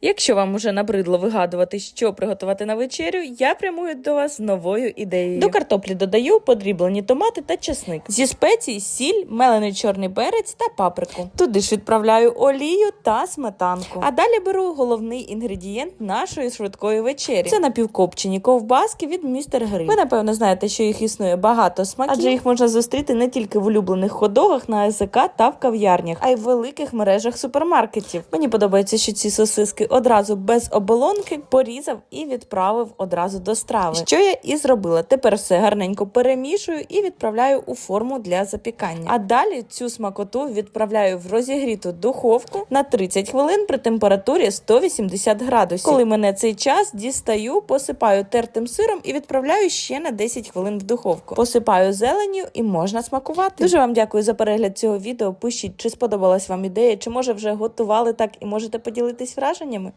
Якщо вам уже набридло вигадувати, що приготувати на вечерю, я прямую до вас новою ідеєю. До картоплі додаю подріблені томати та чесник. Зі спецій сіль, мелений чорний перець та паприку. Туди ж відправляю олію та сметанку. А далі беру головний інгредієнт нашої швидкої вечері. Це напівкопчені ковбаски від містер Гриль. Ви напевно знаєте, що їх існує багато смаків, адже їх можна зустріти не тільки в улюблених ходогах на АЗК та в кав'ярнях, а й в великих мережах супермаркетів. Мені подобається, що ці сосиски одразу без оболонки порізав і відправив одразу до страви. Що я і зробила. Тепер все гарненько перемішую і відправляю у форму для запікання. А далі цю смакоту відправляю в розігріту духовку на 30 хвилин при температурі 180 градусів. Коли мене цей час дістаю, посипаю тертим сиром і відправляю ще на 10 хвилин в духовку. Посипаю зеленню і можна смакувати. Дуже вам дякую за перегляд цього відео. Пишіть, чи сподобалась вам ідея, чи може вже готували так і можете поділитись враженнями.